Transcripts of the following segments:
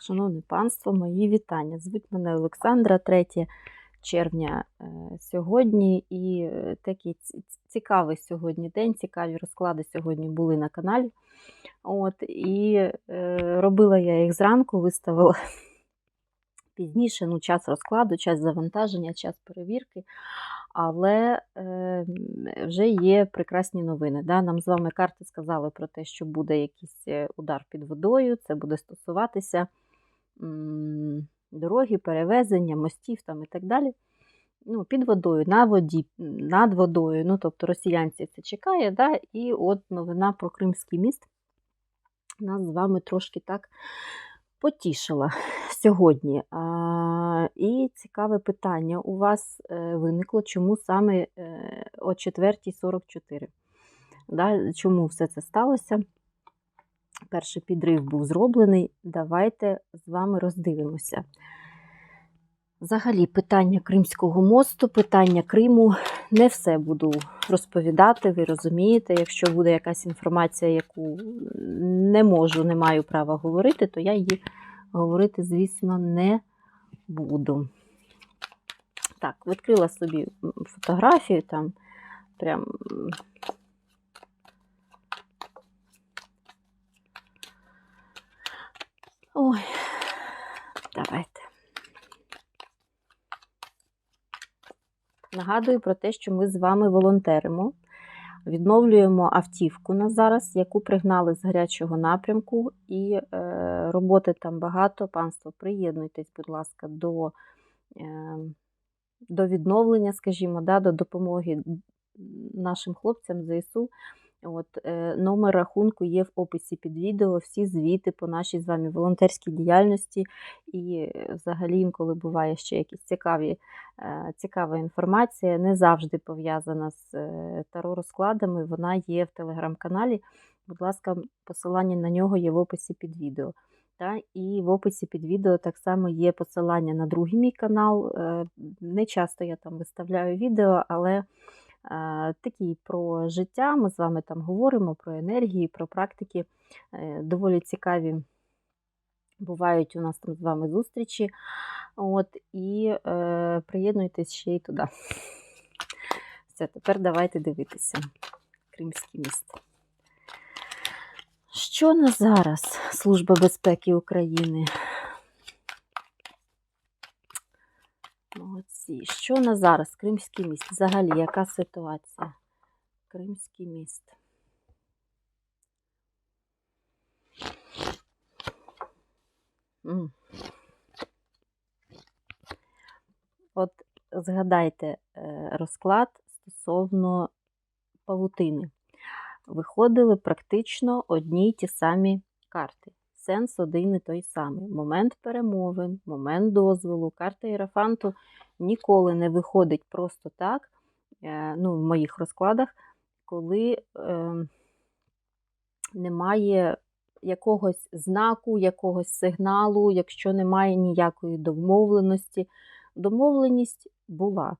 Шановне панство, мої вітання. Звуть мене Олександра, 3 червня е, сьогодні. І е, такий цікавий сьогодні день, цікаві розклади сьогодні були на каналі. От, і е, робила я їх зранку, виставила пізніше, ну, час розкладу, час завантаження, час перевірки. Але е, вже є прекрасні новини. Да? Нам з вами карти сказали про те, що буде якийсь е, удар під водою, це буде стосуватися дороги, перевезення, мостів там і так далі. Ну, під водою, на воді, над водою. Ну, тобто росіянці це чекає. Да? І от новина про Кримський міст нас з вами трошки так потішила сьогодні. А, і цікаве питання у вас е, виникло, чому саме е, о 4.44? Да? Чому все це сталося? Перший підрив був зроблений. Давайте з вами роздивимося. Взагалі, питання Кримського мосту, питання Криму. Не все буду розповідати, ви розумієте. Якщо буде якась інформація, яку не можу, не маю права говорити, то я її говорити, звісно, не буду. Так, відкрила собі фотографію там прям. Ой, давайте. Нагадую про те, що ми з вами волонтеримо. Відновлюємо автівку на зараз, яку пригнали з гарячого напрямку, і е, роботи там багато. Панство, приєднуйтесь, будь ласка, до, е, до відновлення, скажімо, да, до допомоги нашим хлопцям ЗСУ. От, е, номер рахунку є в описі під відео, всі звіти по нашій з вами волонтерській діяльності. І е, взагалі інколи буває ще якісь цікаві, е, цікава інформація, не завжди пов'язана з е, таро-розкладами. Вона є в телеграм-каналі. Будь ласка, посилання на нього є в описі під відео. Та, і в описі під відео так само є посилання на другий мій канал. Не часто я там виставляю відео, але такі про життя. Ми з вами там говоримо про енергії, про практики. Е, Доволі цікаві бувають у нас там з вами зустрічі. От, і е, приєднуйтесь ще й туди. Все, тепер давайте дивитися. Кримський міст. Що на зараз Служба безпеки України? Молодці. Що на зараз Кримський міст? Взагалі, яка ситуація? Кримський міст. От згадайте е, розклад стосовно павутини. Виходили практично одні й ті самі карти. Сенс один і той самий. Момент перемовин, момент дозволу. Карта Єрафанту ніколи не виходить просто так, е, ну, в моїх розкладах, коли е, немає якогось знаку, якогось сигналу, якщо немає ніякої домовленості. Домовленість була.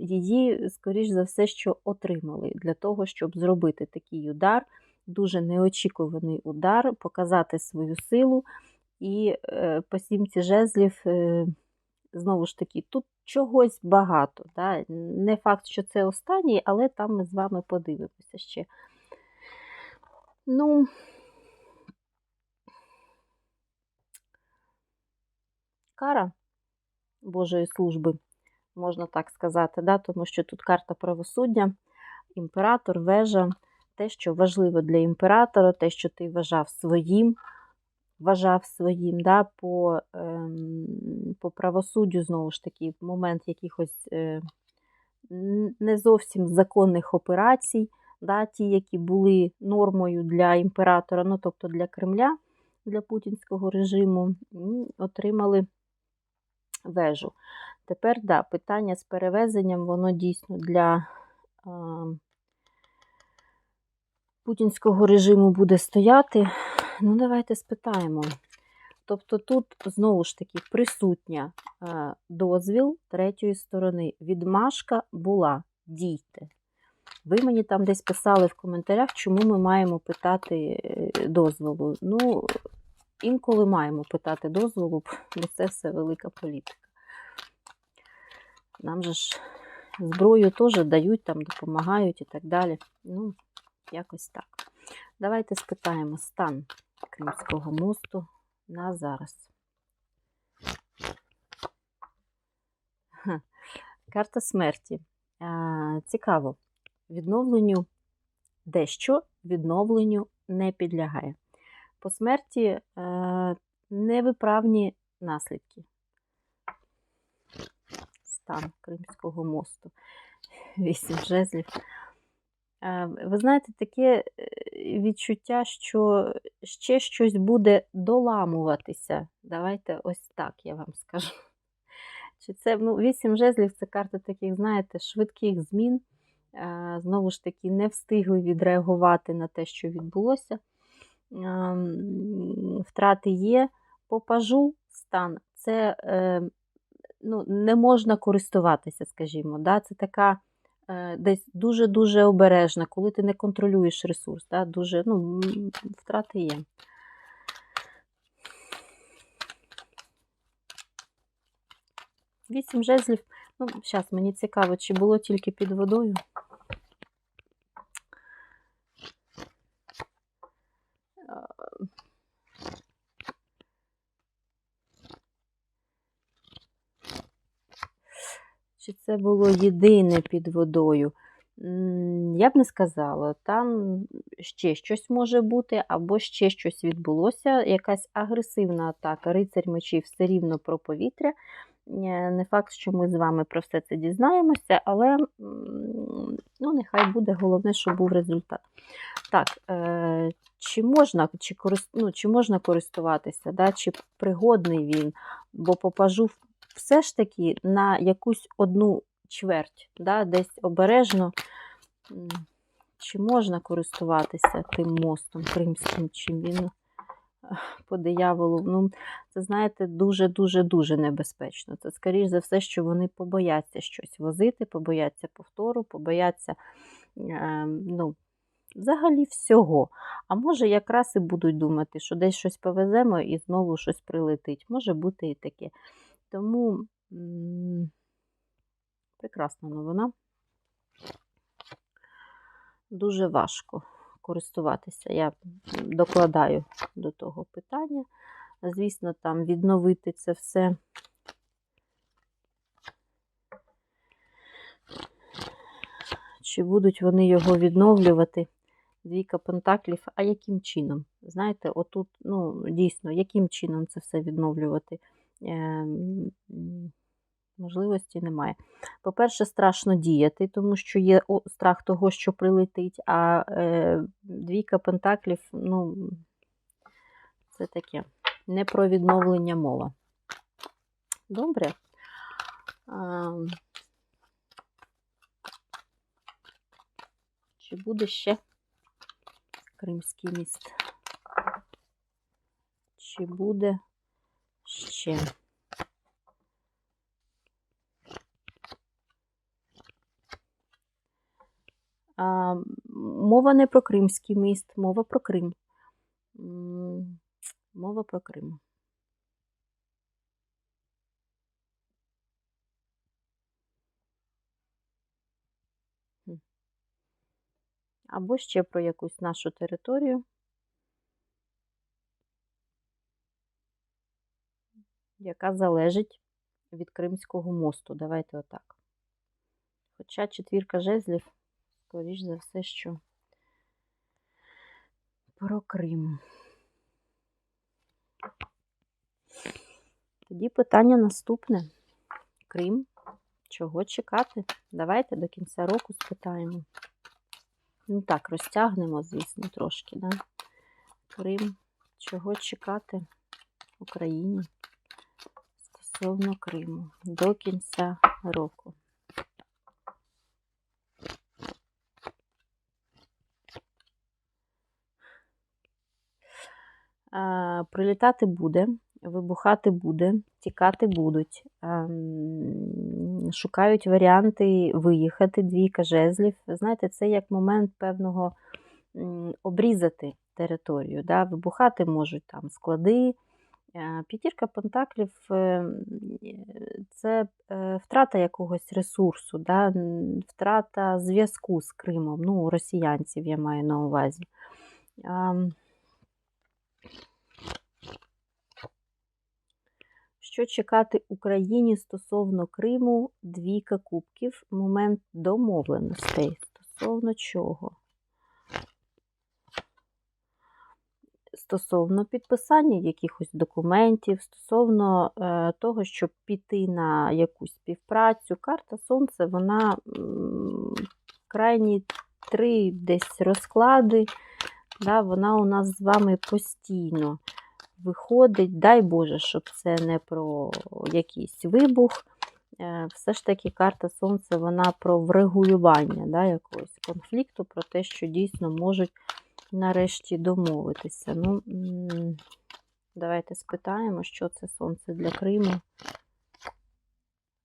Її, скоріш за все, що отримали для того, щоб зробити такий удар, дуже неочікуваний удар, показати свою силу. І е, по сімці жезлів, е, знову ж таки, тут чогось багато. Да? Не факт, що це останній, але там ми з вами подивимося ще. Ну, кара Божої служби, можна так сказати, да? тому що тут карта правосуддя, імператор, вежа, те, що важливо для імператора, те, що ти вважав своїм, вважав своїм, да? по, ем, по правосуддю, знову ж таки, в момент якихось е, не зовсім законних операцій, да? ті, які були нормою для імператора, ну тобто для Кремля, для путінського режиму, отримали вежу. Тепер, да, питання з перевезенням, воно дійсно для е, путінського режиму буде стояти. Ну, давайте спитаємо. Тобто тут знову ж таки присутня е, дозвіл третьої сторони. Відмашка була. Дійте. Ви мені там десь писали в коментарях, чому ми маємо питати е, дозволу. Ну, інколи маємо питати дозволу, бо це все велика політика. Нам же ж зброю теж дають, там допомагають і так далі. Ну, якось так. Давайте спитаємо стан Кримського мосту на зараз. Карта смерті. Цікаво. Відновленню дещо відновленню не підлягає. По смерті е, невиправні наслідки. Стан Кримського мосту. Вісім жезлів. Е, ви знаєте, таке відчуття, що ще щось буде доламуватися. Давайте ось так я вам скажу. Чи це ну, вісім жезлів це карта таких, знаєте, швидких змін. Е, знову ж таки, не встигли відреагувати на те, що відбулося. Втрати є. По пажу стан це е, ну, не можна користуватися, скажімо. Да? Це така е, десь дуже-дуже обережна, коли ти не контролюєш ресурс. Да? Дуже, ну, Втрати є. Вісім жезлів. Ну, зараз мені цікаво, чи було тільки під водою. Чи це було єдине під водою? Я б не сказала, там ще щось може бути, або ще щось відбулося, якась агресивна атака, рицарь мечів все рівно про повітря. Е, не факт, що ми з вами про все це дізнаємося, але ну, нехай буде головне, щоб був результат. Так, е, чи можна чи, корист... ну, чи можна користуватися, да, чи пригодний він, бо попажу все ж таки на якусь одну чверть, да, десь обережно, чи можна користуватися тим мостом кримським, чим він по дияволу. Ну, Це, знаєте, дуже-дуже-дуже небезпечно. Це, скоріш за все, що вони побояться щось возити, побояться повтору, побояться е, ну, взагалі всього. А може, якраз і будуть думати, що десь щось повеземо і знову щось прилетить. Може бути і таке. Тому м прекрасна новина. Дуже важко користуватися. Я докладаю до того питання. Звісно, там відновити це все. Чи будуть вони його відновлювати? Двійка пентаклів, а яким чином? Знаєте, отут, ну, дійсно, яким чином це все відновлювати? Е, можливості немає. По-перше, страшно діяти, тому що є страх того, що прилетить, а е, двійка пентаклів, ну, це таке не про відновлення мова. Добре. Чи буде ще Кримський міст? Чи буде ще? Мова не про Кримський міст, мова про Крим. Мова про Крим. Або ще про якусь нашу територію, яка залежить від Кримського мосту. Давайте отак. Хоча четвірка жезлів скоріш за все, що про Крим. Тоді питання наступне. Крим. Чого чекати? Давайте до кінця року спитаємо. Ну так, розтягнемо, звісно, трошки, да? Крим. Чого чекати Україні стосовно Криму до кінця року? Прилітати буде, вибухати буде, тікати будуть, шукають варіанти виїхати, двійка жезлів. Знаєте, це як момент певного обрізати територію. Да? Вибухати можуть там склади. Е, П'ятірка пентаклів е, м, е, це е, втрата якогось ресурсу, да? втрата зв'язку з Кримом, ну, росіянців я маю на увазі. Що чекати Україні стосовно Криму? Двійка кубків, момент домовленостей. Стосовно чого? Стосовно підписання якихось документів, стосовно е, того, щоб піти на якусь співпрацю. Карта Сонце, вона крайні три десь розклади. Да, вона у нас з вами постійно виходить. Дай Боже, щоб це не про якийсь вибух. Е, Все ж таки карта Сонце, вона про врегулювання да, якогось конфлікту, про те, що дійсно можуть нарешті домовитися. Ну, давайте спитаємо, що це сонце для Криму.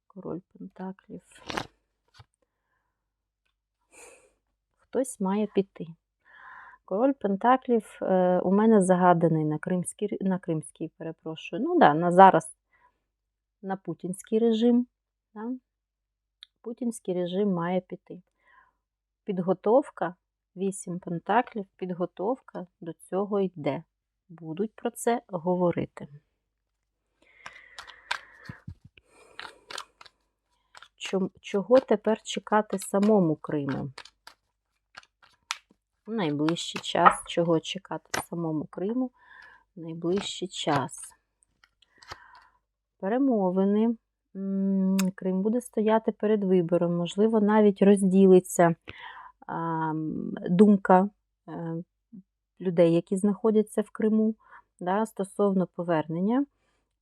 Король Пентаклів. Хтось має піти. Король Пентаклів е, у мене загаданий на кримський, на кримський, перепрошую. Ну да, на зараз на путінський режим. Да? Путінський режим має піти. Підготовка, вісім пентаклів, підготовка до цього йде. Будуть про це говорити. Чого тепер чекати самому Криму? Найближчий час. Чого чекати самому Криму? Найближчий час. Перемовини. Крим буде стояти перед вибором, можливо, навіть розділиться думка е, людей, які знаходяться в Криму, да, стосовно повернення.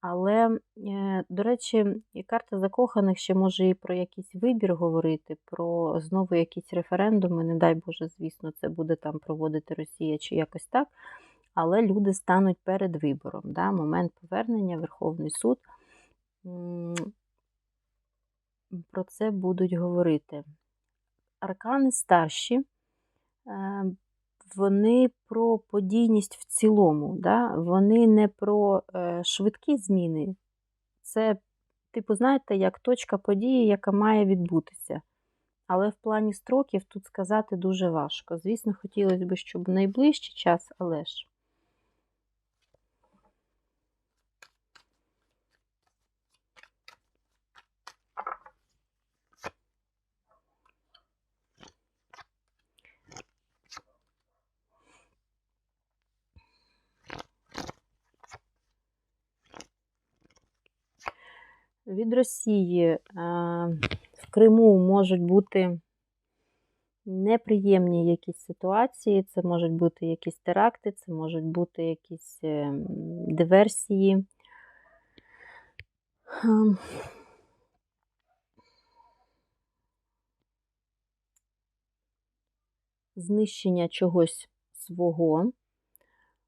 Але, е, до речі, і карта закоханих ще може і про якийсь вибір говорити, про знову якісь референдуми. Не дай Боже, звісно, це буде там проводити Росія чи якось так. Але люди стануть перед вибором. Да? Момент повернення, Верховний суд. Про це будуть говорити. Аркани старші, е, вони про подійність в цілому, да? вони не про е, швидкі зміни. Це, типу, знаєте, як точка події, яка має відбутися. Але в плані строків тут сказати дуже важко. Звісно, хотілося б, щоб найближчий час, але ж. Від Росії е, в Криму можуть бути неприємні якісь ситуації, це можуть бути якісь теракти, це можуть бути якісь е, диверсії. Ем, Знищення чогось свого,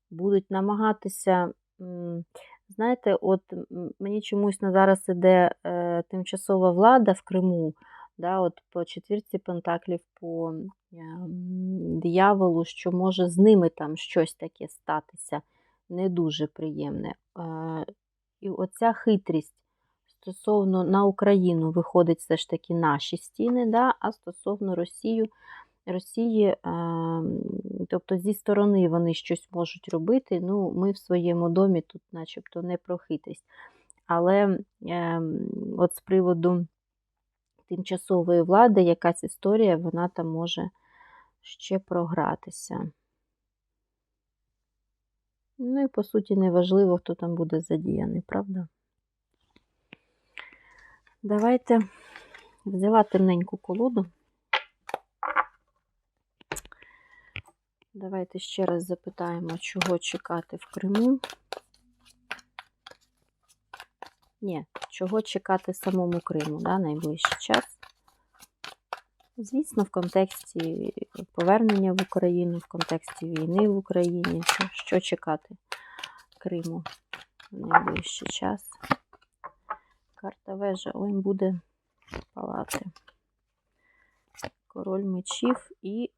будуть намагатися, знаєте, от мені чомусь на зараз іде е, тимчасова влада в Криму, да, от по четвірці пентаклів, по ем, дияволу, що може з ними там щось таке статися не дуже приємне. Е, І оця хитрість стосовно на Україну виходить все ж таки наші стіни, да, а стосовно Росію, Росії, е, тобто зі сторони вони щось можуть робити. Ну, ми в своєму домі тут, начебто, не про хитрість. Але е, от з приводу тимчасової влади, якась історія, вона там може ще програтися. Ну і по суті неважливо, хто там буде задіяний, правда? Давайте взяла темненьку колоду. Давайте ще раз запитаємо, чого чекати в Криму. Ні, чого чекати самому Криму, да, найближчий час. Звісно, в контексті повернення в Україну, в контексті війни в Україні, що, чекати Криму в найближчий час. Карта вежа, ой, буде палати. Король мечів і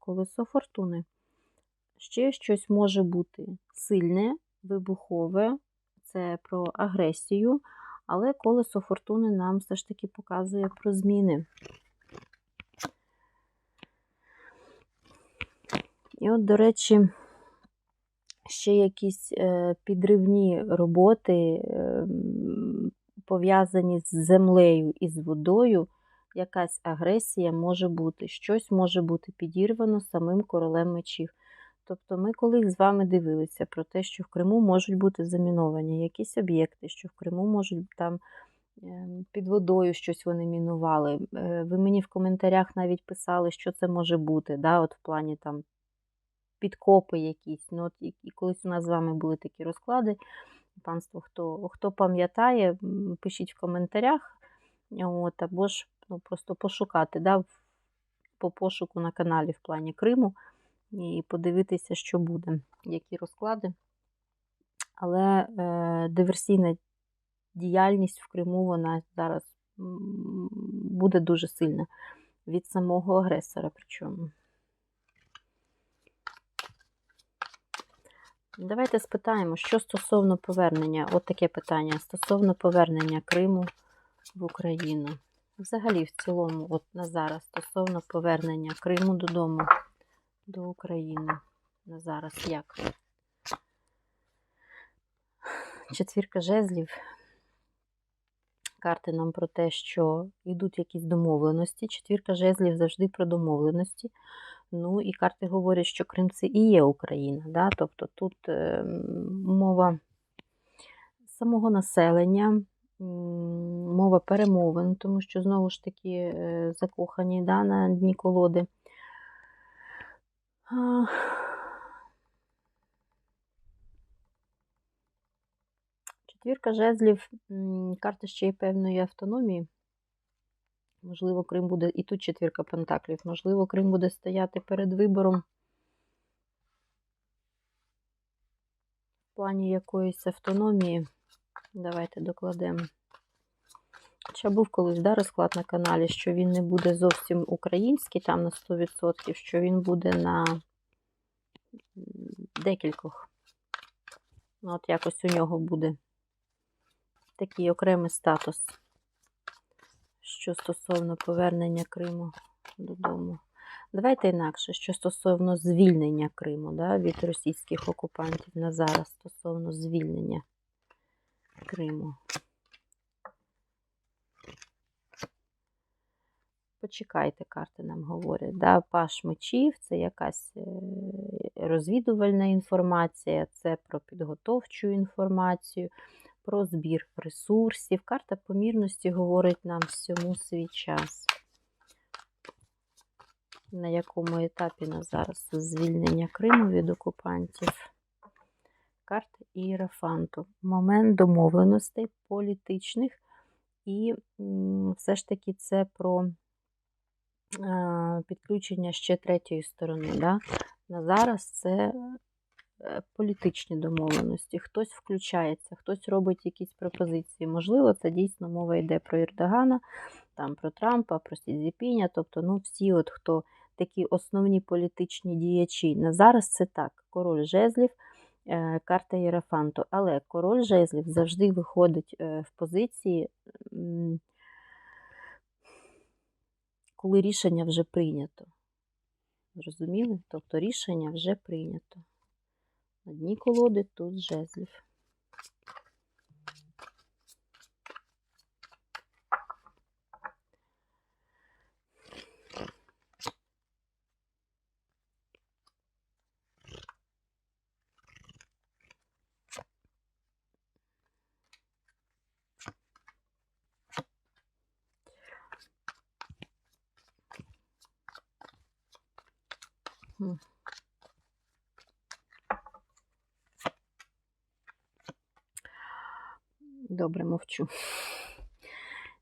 колесо фортуни. Ще щось може бути сильне, вибухове, це про агресію, але колесо фортуни нам все ж таки показує про зміни. І от, до речі, ще якісь е, підривні роботи, е, пов'язані з землею і з водою, якась агресія може бути, щось може бути підірвано самим королем мечів. Тобто ми колись з вами дивилися про те, що в Криму можуть бути заміновані якісь об'єкти, що в Криму можуть там ем, під водою щось вони мінували. Е, Ви мені в коментарях навіть писали, що це може бути, да, от в плані там підкопи якісь. Ну, от, І колись у нас з вами були такі розклади. Панство, хто хто пам'ятає, пишіть в коментарях. От, Або ж ну, просто пошукати да, по пошуку на каналі в плані Криму і подивитися, що буде, які розклади. Але е, диверсійна діяльність в Криму вона зараз буде дуже сильна від самого агресора. Причому. Давайте спитаємо, що стосовно повернення, от таке питання, стосовно повернення Криму в Україну. Взагалі, в цілому, от на зараз, стосовно повернення Криму додому до України. На зараз як? Четвірка жезлів. Карти нам про те, що йдуть якісь домовленості. Четвірка жезлів завжди про домовленості. Ну і карти говорять, що Крим це і є Україна. Да? Тобто тут е, мова самого населення, мова перемовин, тому що, знову ж таки, е, закохані да, на дні колоди. Четвірка жезлів, карта ще й певної автономії. Можливо, Крим буде, і тут четвірка пентаклів, можливо, Крим буде стояти перед вибором в плані якоїсь автономії. Давайте докладемо. Хоча був колись да, розклад на каналі, що він не буде зовсім український, там на 100%, що він буде на декількох. Ну, От якось у нього буде такий окремий статус, що стосовно повернення Криму додому. Давайте інакше, що стосовно звільнення Криму да, від російських окупантів на зараз, стосовно звільнення Криму. Почекайте, карти нам говорять. Да? Паш мечів це якась е, розвідувальна інформація, це про підготовчу інформацію, про збір ресурсів. Карта помірності говорить нам всьому свій час. На якому етапі на зараз звільнення Криму від окупантів. Карта Іерафанту. Момент домовленостей політичних, і все ж таки це про підключення ще третьої сторони. Да? На зараз це е, політичні домовленості. Хтось включається, хтось робить якісь пропозиції. Можливо, це дійсно мова йде про Ердогана, там, про Трампа, про Сізіпіня, тобто ну, всі, от, хто такі основні політичні діячі. На зараз це так: король жезлів. Е, карта Єрафанту. Але король жезлів завжди виходить е, в позиції коли рішення вже прийнято. Зрозуміли? Тобто рішення вже прийнято. На дні колоди тут жезлів. Добре, мовчу.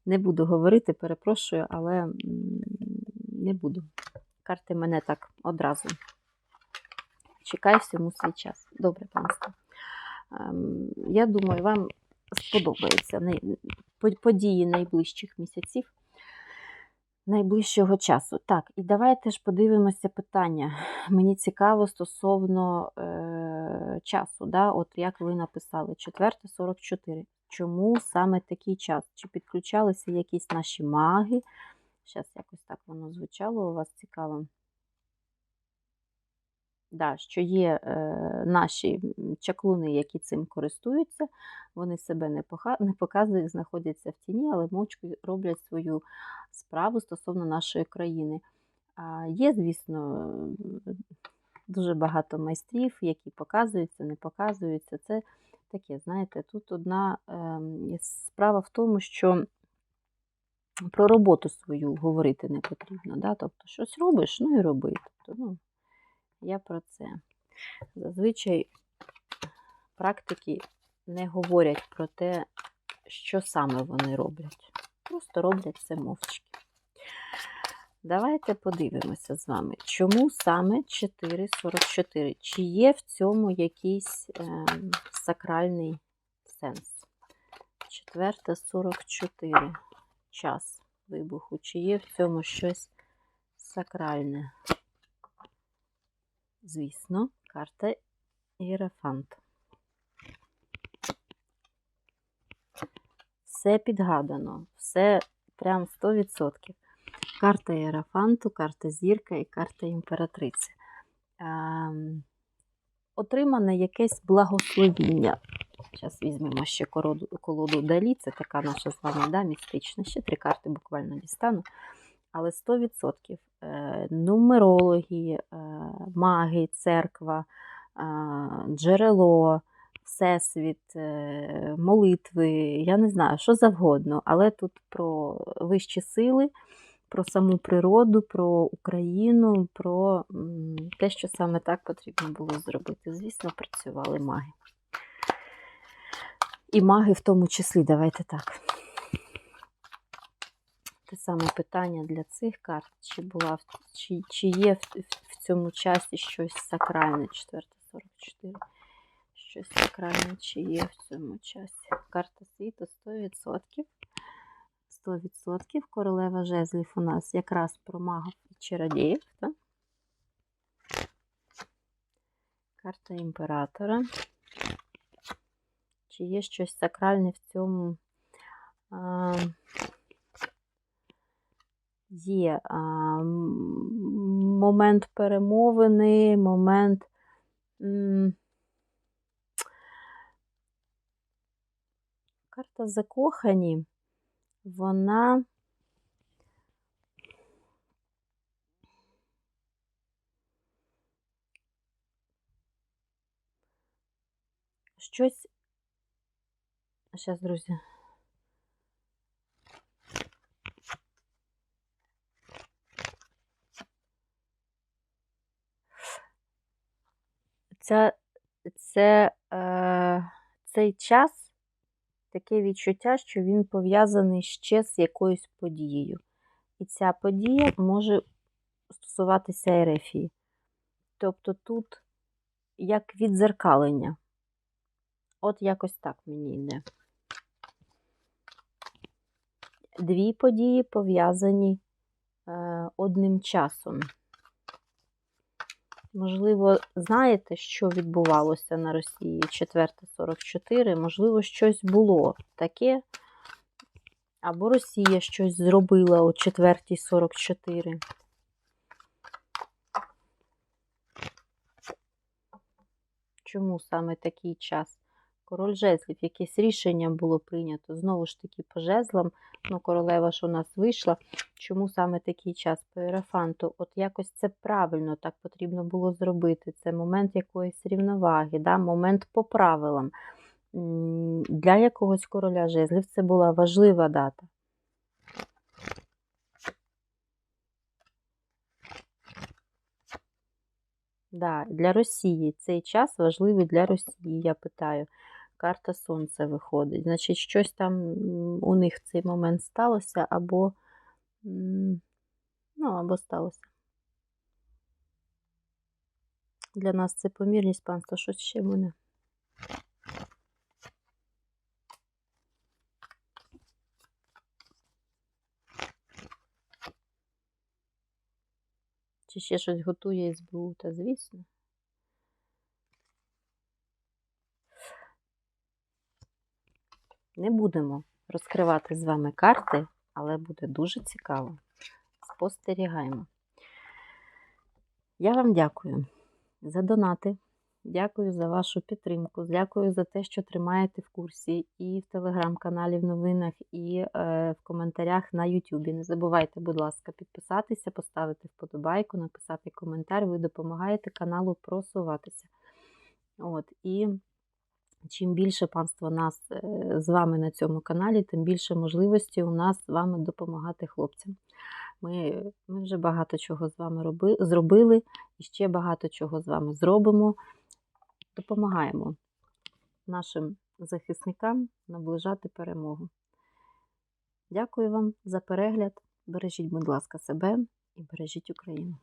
Не буду говорити, перепрошую, але не буду. Карти мене так одразу. Чекай всьому свій час. Добре, панство. Ем, я думаю, вам сподобаються події найближчих місяців. Найближчого часу. Так, і давайте ж подивимося питання. Мені цікаво стосовно е, часу. Да? От як ви написали, 4.44. Чому саме такий час? Чи підключалися якісь наші маги? Зараз якось так воно звучало у вас цікаво. Да, що є е, наші чаклуни, які цим користуються, вони себе не, поха, не показують, знаходяться в тіні, але мовчки роблять свою справу стосовно нашої країни. А Є, звісно, дуже багато майстрів, які показуються, не показуються. Це таке, знаєте, тут одна е, справа в тому, що про роботу свою говорити не потрібно. Да? Тобто, щось робиш, ну і роби. Тобто, ну, я про це. Зазвичай практики не говорять про те, що саме вони роблять. Просто роблять це мовчки. Давайте подивимося з вами, чому саме 4,44? Чи є в цьому якийсь е, сакральний сенс? 4,44 час вибуху. Чи є в цьому щось сакральне? Звісно, карта Іерафант. Все підгадано, все прям 100%. Карта Іерафанту, карта Зірка і карта імператриці. Ем, отримане якесь благословіння. Зараз візьмемо ще колоду, колоду Далі, це така наша з вами да, містична. Ще три карти буквально дістану. Але 100% е, нумерології, е, маги, церква, е, джерело, всесвіт, молитви, я не знаю, що завгодно, але тут про вищі сили, про саму природу, про Україну, про те, що саме так потрібно було зробити. Звісно, працювали маги. І маги в тому числі, давайте так. Те саме питання для цих карт, чи була чи, чи є в, в цьому часі щось сакральне, 444. Щось сакральне, чи є в цьому часі. Карта світу 100%. 100% королева жезлів у нас якраз про магів і чародіїв. Так? Карта імператора. Чи є щось сакральне в цьому? А, Є момент перемовини, момент. М Карта закохані, вона щось. Зараз, друзі. Це, це, е, цей час таке відчуття, що він пов'язаний ще з якоюсь подією. І ця подія може стосуватися Ерефії. Тобто тут як відзеркалення. От якось так мені йде. Дві події пов'язані е, одним часом. Можливо, знаєте, що відбувалося на Росії 444? Можливо, щось було таке. Або Росія щось зробила о 4.44. Чому саме такий час? Король жезлів, якесь рішення було прийнято. Знову ж таки, по жезлам, ну, королева ж у нас вийшла. Чому саме такий час по ерафанту? От якось це правильно так потрібно було зробити. Це момент якоїсь рівноваги, да? момент по правилам. Для якогось короля жезлів це була важлива дата. Да, Для Росії цей час важливий для Росії, я питаю карта Сонця виходить. Значить, щось там у них в цей момент сталося, або, ну, або сталося. Для нас це помірність панство, щось ще буде. Чи ще щось готує СБУ, та звісно. Не будемо розкривати з вами карти, але буде дуже цікаво. Спостерігаємо. Я вам дякую за донати. Дякую за вашу підтримку. Дякую за те, що тримаєте в курсі і в телеграм-каналі в новинах, і е, в коментарях на Ютубі. Не забувайте, будь ласка, підписатися, поставити вподобайку, написати коментар. Ви допомагаєте каналу просуватися. От, і чим більше панство нас е, з вами на цьому каналі, тим більше можливості у нас з вами допомагати хлопцям. Ми, ми вже багато чого з вами роби, зробили і ще багато чого з вами зробимо. Допомагаємо нашим захисникам наближати перемогу. Дякую вам за перегляд. Бережіть, будь ласка, себе і бережіть Україну.